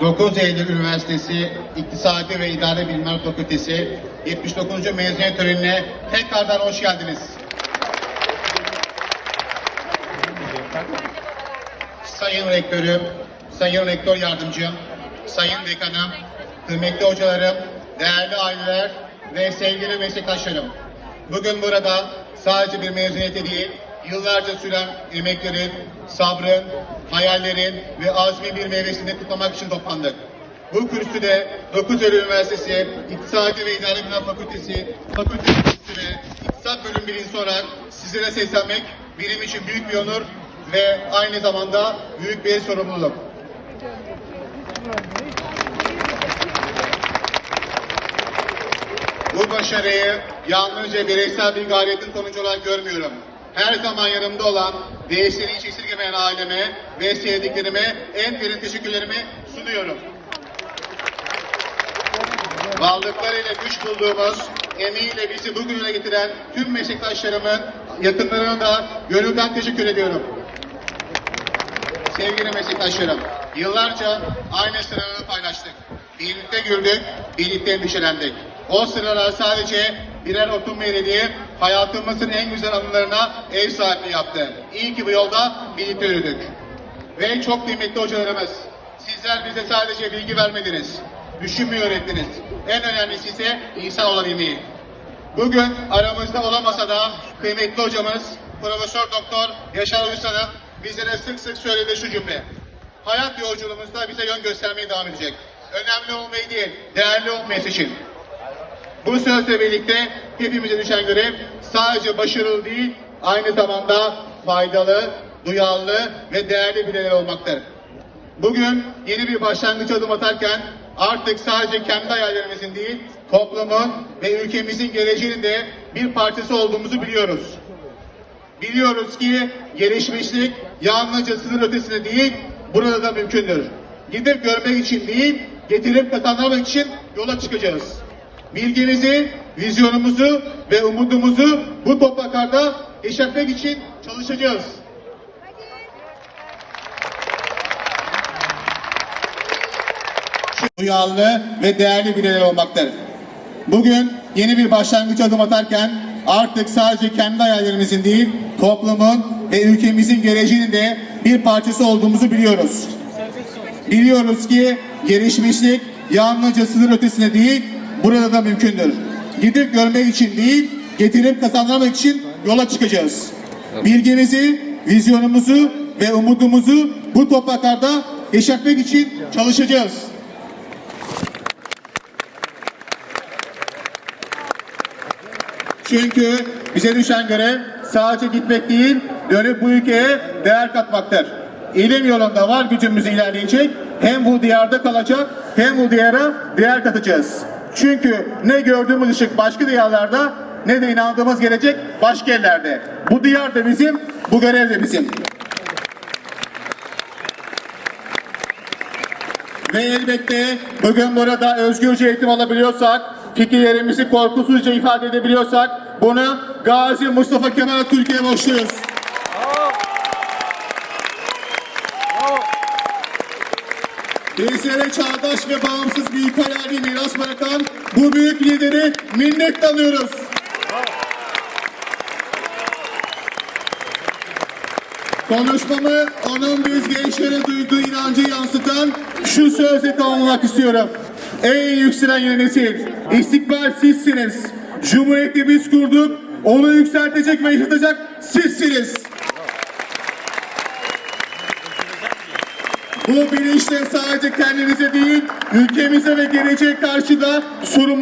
9 Eylül Üniversitesi İktisadi ve İdare Bilimler Fakültesi 79. mezuniyet törenine tekrardan hoş geldiniz. Sayın Rektörüm, Sayın Rektör Yardımcım, Sayın Dekanım, kıymetli hocalarım, değerli aileler ve sevgili meslektaşlarım. Bugün burada sadece bir mezuniyete değil, yıllarca süren emeklerin, sabrın, hayallerin ve azmi bir meyvesini kutlamak için toplandık. Bu kürsüde 9 Eylül Üniversitesi İktisadi ve İdare Bilimler Fakültesi, Fakülte Mühendisliği ve İktisat Bölüm Birincisi olarak sizlere seslenmek benim için büyük bir onur ve aynı zamanda büyük bir sorumluluk. Bu başarıyı yalnızca bireysel bir gayretin sonucu olarak görmüyorum. Her zaman yanımda olan, değişleri hiç esirgemeyen aileme ve sevdiklerime en derin teşekkürlerimi sunuyorum. Varlıklarıyla güç bulduğumuz, emeğiyle bizi bugüne getiren tüm meslektaşlarımın yakınlarına da gönülden teşekkür ediyorum. Sevgili meslektaşlarım, yıllarca aynı sıraları paylaştık. Birlikte güldük, birlikte endişelendik. O sıralar sadece birer yeri değil, hayatımızın en güzel anılarına ev sahipliği yaptı. İyi ki bu yolda birlikte yürüdük. Ve çok kıymetli hocalarımız, sizler bize sadece bilgi vermediniz, düşünmeyi öğrettiniz. En önemlisi ise insan olabilmeyi. Bugün aramızda olamasa da kıymetli hocamız Profesör Doktor Yaşar Uysal'ın bizlere sık sık söylediği şu cümle. Hayat yolculuğumuzda bize yön göstermeye devam edecek. Önemli olmayı değil, değerli olmayı seçin. Bu sözle birlikte hepimize düşen görev sadece başarılı değil, aynı zamanda faydalı, duyarlı ve değerli bireyler olmaktır. Bugün yeni bir başlangıç adım atarken artık sadece kendi hayallerimizin değil, toplumun ve ülkemizin geleceğinin de bir parçası olduğumuzu biliyoruz. Biliyoruz ki gelişmişlik yalnızca sınır ötesinde değil, burada da mümkündür. Gidip görmek için değil, getirip kazanmak için yola çıkacağız. Bilgimizi, vizyonumuzu ve umudumuzu bu topraklarda yeşertmek için çalışacağız. duyarlı ve değerli bireyler olmaktır. Bugün yeni bir başlangıç adım atarken artık sadece kendi hayallerimizin değil, toplumun ve ülkemizin geleceğinin de bir parçası olduğumuzu biliyoruz. Biliyoruz ki gelişmişlik yalnızca sınır ötesinde değil, burada da mümkündür. Gidip görmek için değil, getirip kazanmak için yola çıkacağız. Bilgimizi, vizyonumuzu ve umudumuzu bu topraklarda yeşertmek için çalışacağız. Çünkü bize düşen görev sadece gitmek değil, dönüp bu ülkeye değer katmaktır. İlim yolunda var gücümüz ilerleyecek. Hem bu diyarda kalacak hem bu diyara değer katacağız. Çünkü ne gördüğümüz ışık başka diyarlarda ne de inandığımız gelecek başka yerlerde. Bu diyar da bizim, bu görev de bizim. Ve elbette bugün burada özgürce eğitim alabiliyorsak, fikirlerimizi korkusuzca ifade edebiliyorsak bunu Gazi Mustafa Kemal Türkiye'ye borçluyuz. Bizlere çağdaş ve bağımsız bir ülke hayali miras bırakan bu büyük lideri minnetle anıyoruz. Konuşmamı onun biz gençlere duyduğu inancı yansıtan şu sözle tamamlamak istiyorum. Ey yükselen yeni istikbal sizsiniz. Cumhuriyeti biz kurduk, onu yükseltecek ve yaşatacak sizsiniz. Bu bilinçle sadece kendinize değil, ülkemize ve geleceğe karşı da sorumlu